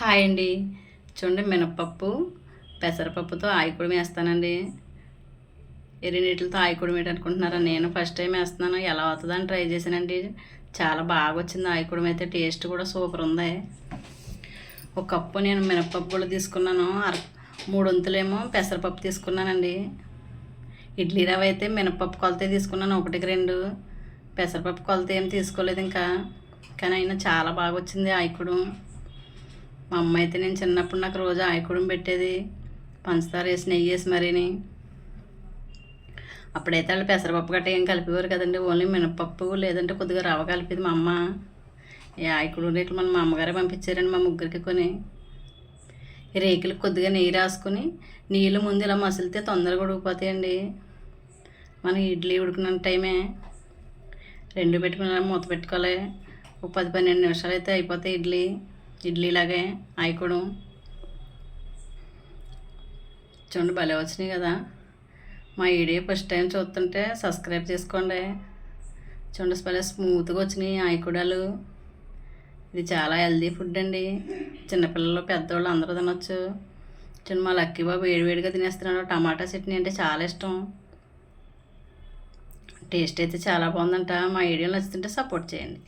Hi అండి. చూడండి మినప్పప్పు పెసరపప్పుతో ఆయకుడు వేస్తానండి. ఎర్రినీటితో మీట అనుకుంటున్నారా? నేను ఫస్ట్ టైం వేస్తున్నాను. ఎలా అవుతుందని ట్రై చేశానండి. చాలా బాగా వచ్చింది ఆయికుడు అయితే. టేస్ట్ కూడా సూపర్ ఉంది. ఒక కప్పు నేను మినప్పప్పు కూడా తీసుకున్నాను. అర మూడు వంతులేమో పెసరపప్పు తీసుకున్నానండి. ఇడ్లీ రవ్వ అయితే మినప్పప్పు కొలతే తీసుకున్నాను. ఒకటికి రెండు. పెసరపప్పు కొలత ఏం తీసుకోలేదు ఇంకా. కానీ అయినా చాలా బాగా వచ్చింది ఆయికుడు. మా అమ్మ అయితే నేను చిన్నప్పుడు నాకు రోజు ఆయికుడం పెట్టేది. పంచదార వేసి నెయ్యి వేసి మరీని. అప్పుడైతే వాళ్ళు పెసరపప్పు గట్ట ఏం కలిపేవారు కదండి. ఓన్లీ మినపప్పు లేదంటే కొద్దిగా రవ్వ కలిపేది మా అమ్మ. ఈ ఆయకుడు రేట్లు మన మా అమ్మగారే పంపించారండి మా ముగ్గురికి కొని. రేకులు రేకులకు కొద్దిగా నెయ్యి రాసుకొని నీళ్ళు ముందు ఇలా మసిలితే తొందరగా ఉడికిపోతాయండి. మనం ఇడ్లీ ఉడికిన టైమే. రెండు పెట్టుకుని మూత పెట్టుకోవాలి. ఒక పది పన్నెండు నిమిషాలు అయితే అయిపోతాయి ఇడ్లీ. ఇడ్లీలాగే ఆయికోవడం చూడండి భలే వచ్చినాయి కదా. మా వీడియో ఫస్ట్ టైం చూస్తుంటే సబ్స్క్రైబ్ చేసుకోండి. చూడండి భలే స్మూత్గా వచ్చినాయి ఆయకుడాలు ఇది చాలా హెల్దీ ఫుడ్ అండి. చిన్నపిల్లలు పెద్దవాళ్ళు అందరూ తినొచ్చు. చూడండి మా లక్కీ బాబు వేడివేడిగా తినేస్తున్నాడు. టమాటా చట్నీ అంటే చాలా ఇష్టం. టేస్ట్ అయితే చాలా బాగుందంట. మా వీడియో నచ్చుతుంటే సపోర్ట్ చేయండి.